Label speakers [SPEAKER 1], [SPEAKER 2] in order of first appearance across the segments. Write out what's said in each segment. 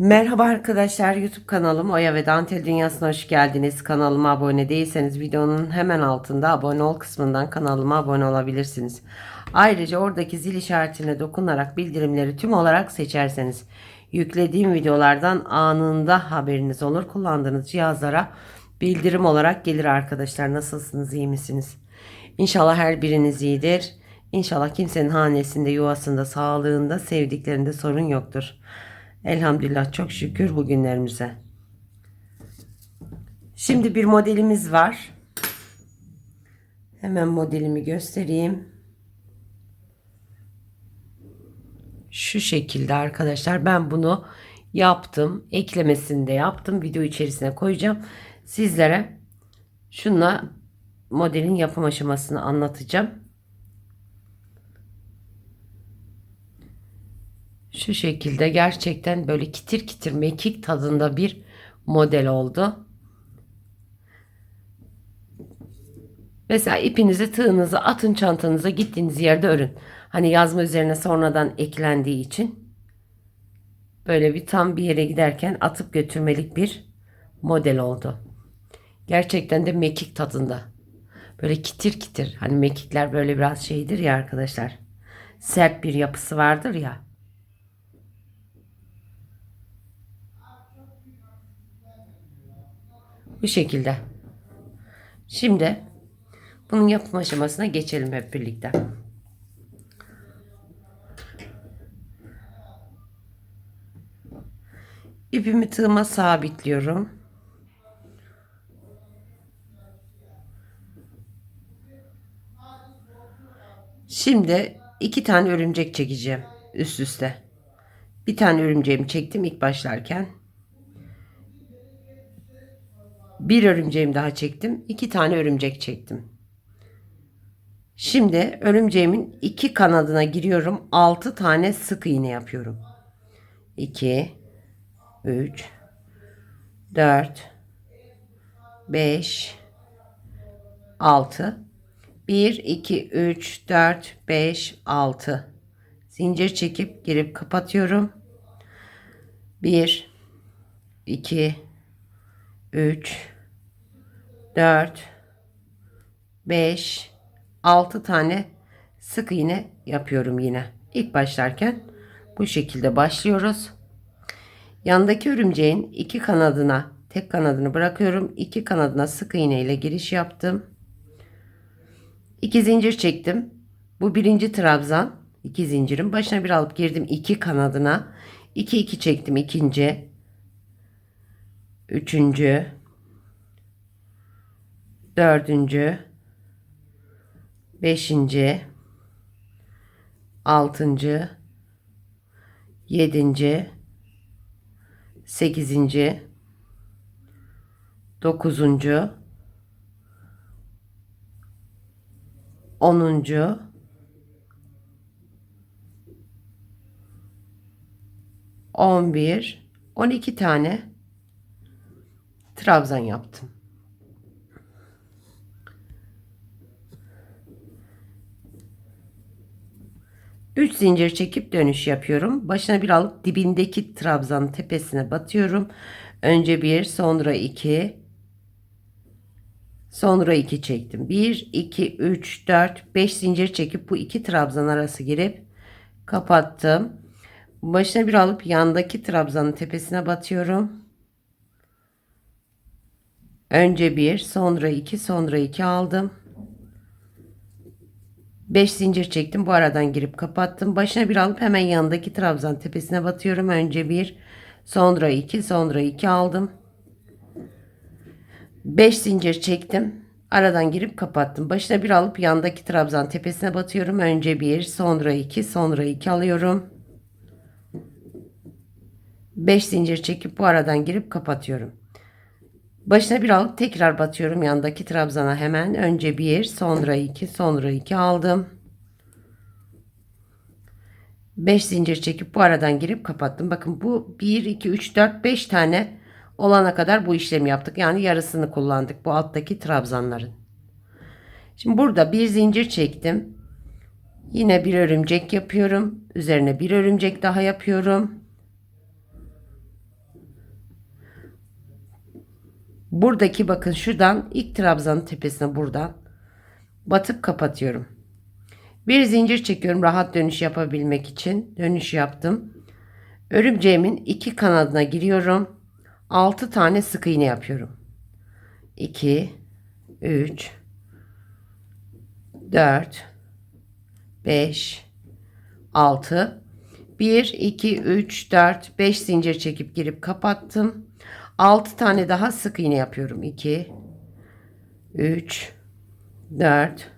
[SPEAKER 1] Merhaba arkadaşlar YouTube kanalım Oya ve Dantel Dünyası'na hoş geldiniz. Kanalıma abone değilseniz videonun hemen altında abone ol kısmından kanalıma abone olabilirsiniz. Ayrıca oradaki zil işaretine dokunarak bildirimleri tüm olarak seçerseniz yüklediğim videolardan anında haberiniz olur. Kullandığınız cihazlara bildirim olarak gelir arkadaşlar. Nasılsınız iyi misiniz? İnşallah her biriniz iyidir. İnşallah kimsenin hanesinde, yuvasında, sağlığında, sevdiklerinde sorun yoktur. Elhamdülillah çok şükür bugünlerimize. Şimdi bir modelimiz var. Hemen modelimi göstereyim. Şu şekilde arkadaşlar ben bunu yaptım. Eklemesini de yaptım. Video içerisine koyacağım. Sizlere şunla modelin yapım aşamasını anlatacağım. Şu şekilde gerçekten böyle kitir kitir mekik tadında bir model oldu. Mesela ipinizi tığınızı atın çantanıza gittiğiniz yerde örün. Hani yazma üzerine sonradan eklendiği için böyle bir tam bir yere giderken atıp götürmelik bir model oldu. Gerçekten de mekik tadında. Böyle kitir kitir. Hani mekikler böyle biraz şeydir ya arkadaşlar. Sert bir yapısı vardır ya. Bu şekilde. Şimdi bunun yapım aşamasına geçelim hep birlikte. İpimi tığıma sabitliyorum. Şimdi iki tane örümcek çekeceğim üst üste. Bir tane örümceğimi çektim ilk başlarken. Bir örümceğim daha çektim. iki tane örümcek çektim. Şimdi örümceğimin iki kanadına giriyorum. Altı tane sık iğne yapıyorum. 2 3 4 5 6 1 2 3 4 5 6 zincir çekip girip kapatıyorum. 1 2 3 4 5 6 tane sık iğne yapıyorum yine. İlk başlarken bu şekilde başlıyoruz. Yandaki örümceğin iki kanadına tek kanadını bırakıyorum. İki kanadına sık iğne ile giriş yaptım. İki zincir çektim. Bu birinci trabzan. iki zincirin başına bir alıp girdim iki kanadına. 2 2 çektim ikinci. Üçüncü. Dördüncü. Beşinci. Altıncı. Yedinci. Sekizinci. Dokuzuncu. Onuncu. On bir. On iki tane trabzan yaptım. Üç zincir çekip dönüş yapıyorum. Başına bir alıp dibindeki trabzanın tepesine batıyorum. Önce bir, sonra iki, sonra iki çektim. Bir, iki, üç, dört, beş zincir çekip bu iki trabzan arası girip kapattım. Başına bir alıp yandaki trabzanın tepesine batıyorum. Önce bir, sonra iki, sonra iki aldım. 5 zincir çektim. Bu aradan girip kapattım. Başına bir alıp hemen yanındaki trabzan tepesine batıyorum. Önce bir, sonra iki, sonra iki aldım. 5 zincir çektim. Aradan girip kapattım. Başına bir alıp yandaki trabzan tepesine batıyorum. Önce bir, sonra iki, sonra iki alıyorum. 5 zincir çekip bu aradan girip kapatıyorum. Başına bir alıp tekrar batıyorum yandaki trabzana hemen. Önce bir, sonra iki, sonra iki aldım. 5 zincir çekip bu aradan girip kapattım. Bakın bu 1, 2, 3, 4, 5 tane olana kadar bu işlemi yaptık. Yani yarısını kullandık bu alttaki trabzanların. Şimdi burada bir zincir çektim. Yine bir örümcek yapıyorum. Üzerine bir örümcek daha yapıyorum. Buradaki bakın şuradan ilk trabzanın tepesine buradan batıp kapatıyorum. Bir zincir çekiyorum rahat dönüş yapabilmek için. Dönüş yaptım. Örümceğimin iki kanadına giriyorum. 6 tane sık iğne yapıyorum. 2 3 4 5 6 1 2 3 4 5 zincir çekip girip kapattım. 6 tane daha sık iğne yapıyorum. 2 3 4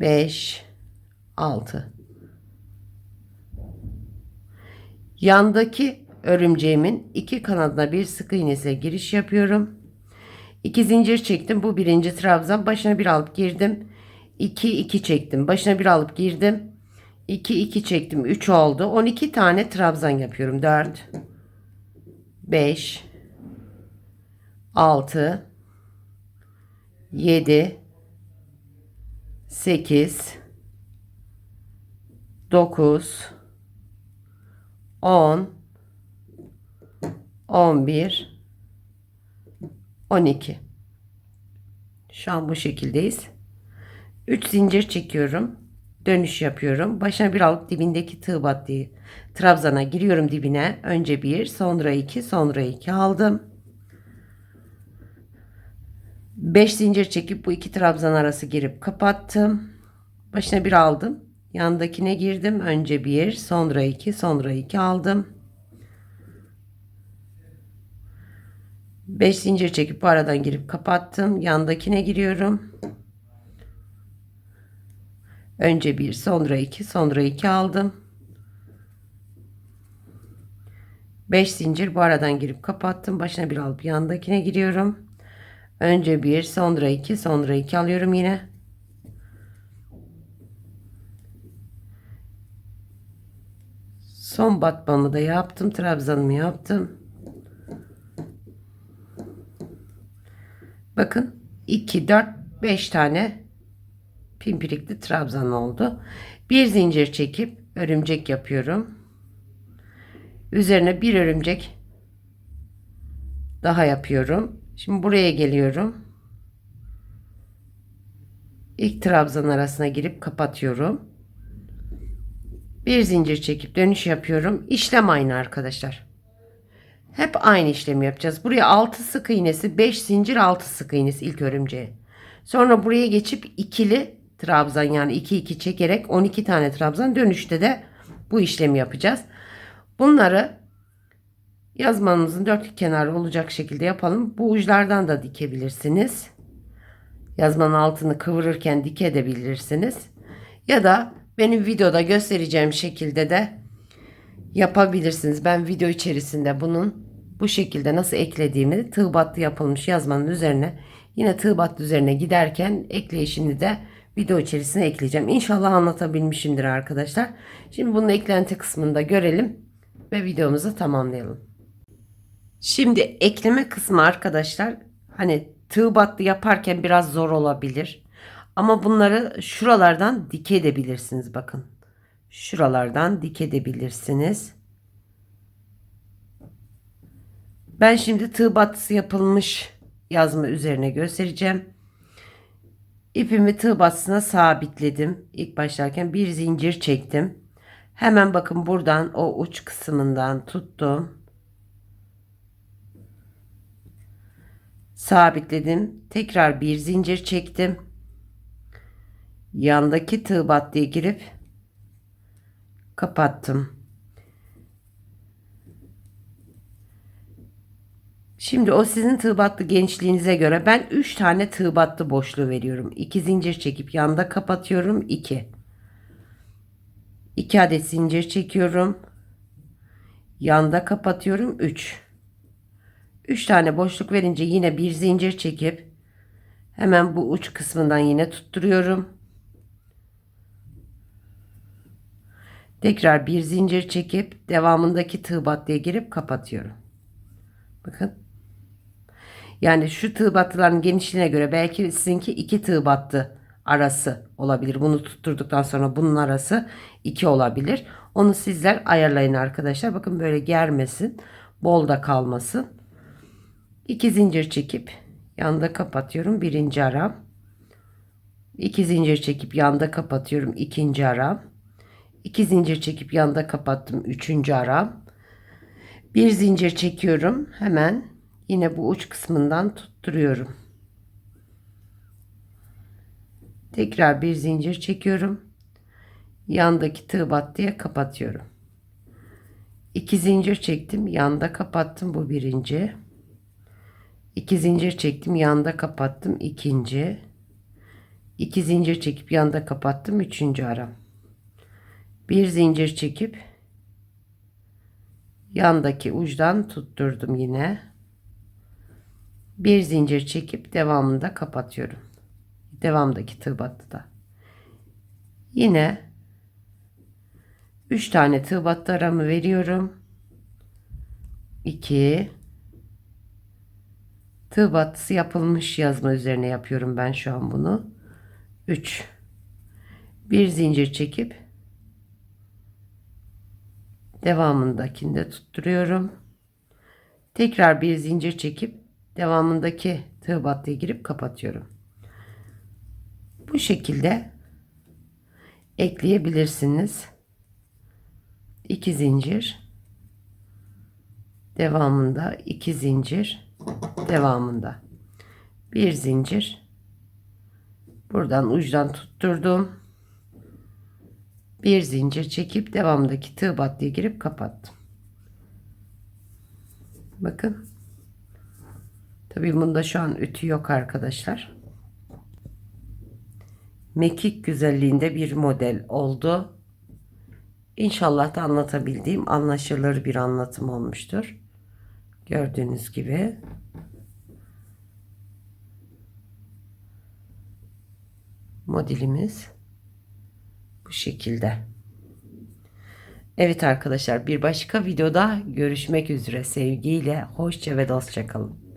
[SPEAKER 1] 5 6 Yandaki örümceğimin iki kanadına bir sık iğnesiyle giriş yapıyorum. 2 zincir çektim. Bu birinci trabzan. Başına bir alıp girdim. 2 2 çektim. Başına bir alıp girdim. 2 2 çektim. 3 oldu. 12 tane trabzan yapıyorum. 4 5 6 7 8 9 10 11 12 Şu an bu şekildeyiz. 3 zincir çekiyorum. Dönüş yapıyorum. Başına bir alıp dibindeki tığ battığı trabzana giriyorum dibine. Önce bir, sonra iki, sonra iki aldım. 5 zincir çekip bu iki trabzan arası girip kapattım. Başına bir aldım. Yandakine girdim. Önce bir, sonra iki, sonra iki aldım. 5 zincir çekip bu aradan girip kapattım. Yandakine giriyorum. Önce bir, sonra iki, sonra iki aldım. 5 zincir bu aradan girip kapattım. Başına bir alıp yandakine giriyorum. Önce bir, sonra iki, sonra iki alıyorum yine. Son batmamı da yaptım. Trabzanımı yaptım. Bakın 2, 4, 5 tane pimpirikli trabzan oldu. Bir zincir çekip örümcek yapıyorum. Üzerine bir örümcek daha yapıyorum. Şimdi buraya geliyorum. İlk trabzan arasına girip kapatıyorum. Bir zincir çekip dönüş yapıyorum. İşlem aynı arkadaşlar. Hep aynı işlemi yapacağız. Buraya 6 sık iğnesi, 5 zincir 6 sık iğnesi ilk örümceğe. Sonra buraya geçip ikili trabzan yani 2 2 çekerek 12 tane trabzan dönüşte de bu işlemi yapacağız. Bunları yazmanızın dört kenarı olacak şekilde yapalım. Bu uçlardan da dikebilirsiniz. Yazmanın altını kıvırırken dike edebilirsiniz. Ya da benim videoda göstereceğim şekilde de yapabilirsiniz. Ben video içerisinde bunun bu şekilde nasıl eklediğimi tığ battı yapılmış yazmanın üzerine yine tığ battı üzerine giderken ekleyişini de video içerisine ekleyeceğim. İnşallah anlatabilmişimdir arkadaşlar. Şimdi bunun eklenti kısmında görelim ve videomuzu tamamlayalım. Şimdi ekleme kısmı arkadaşlar hani tığ battı yaparken biraz zor olabilir. Ama bunları şuralardan dike edebilirsiniz bakın. Şuralardan dike edebilirsiniz. Ben şimdi tığ battısı yapılmış yazma üzerine göstereceğim. İpimi tığ battısına sabitledim. İlk başlarken bir zincir çektim. Hemen bakın buradan o uç kısmından tuttum. Sabitledim. Tekrar bir zincir çektim. Yandaki tığ battıya girip kapattım. Şimdi o sizin tığ battı gençliğinize göre ben 3 tane tığ battı boşluğu veriyorum. 2 zincir çekip yanda kapatıyorum. 2. 2 adet zincir çekiyorum. Yanda kapatıyorum. 3. 3 tane boşluk verince yine bir zincir çekip hemen bu uç kısmından yine tutturuyorum. Tekrar bir zincir çekip devamındaki tığ battıya girip kapatıyorum. Bakın. Yani şu tığ battıların genişliğine göre belki sizinki iki tığ battı arası olabilir. Bunu tutturduktan sonra bunun arası iki olabilir. Onu sizler ayarlayın arkadaşlar. Bakın böyle germesin. Bol da kalmasın. 2 zincir çekip yanda kapatıyorum. Birinci aram. 2 zincir çekip yanda kapatıyorum. İkinci aram. 2 zincir çekip yanda kapattım. Üçüncü aram. Bir zincir çekiyorum. Hemen yine bu uç kısmından tutturuyorum. Tekrar bir zincir çekiyorum. Yandaki tığ battıya kapatıyorum. 2 zincir çektim. Yanda kapattım. Bu birinci 2 zincir çektim yanda kapattım ikinci. 2 zincir çekip yanda kapattım üçüncü aram. Bir zincir çekip yandaki uçtan tutturdum yine. Bir zincir çekip devamında kapatıyorum. Devamdaki tığ battıda yine 3 tane tığ battı aramı veriyorum. 2 tığ battısı yapılmış yazma üzerine yapıyorum ben şu an bunu. 3 bir zincir çekip devamındakinde tutturuyorum. Tekrar bir zincir çekip devamındaki tığ battıya girip kapatıyorum. Bu şekilde ekleyebilirsiniz. 2 zincir. Devamında 2 zincir devamında. Bir zincir. Buradan uçtan tutturdum. Bir zincir çekip devamdaki tığ battıya girip kapattım. Bakın. Tabii bunda şu an ütü yok arkadaşlar. Mekik güzelliğinde bir model oldu. İnşallah da anlatabildiğim anlaşılır bir anlatım olmuştur. Gördüğünüz gibi. Modelimiz bu şekilde. Evet arkadaşlar bir başka videoda görüşmek üzere sevgiyle hoşça ve dostça kalın.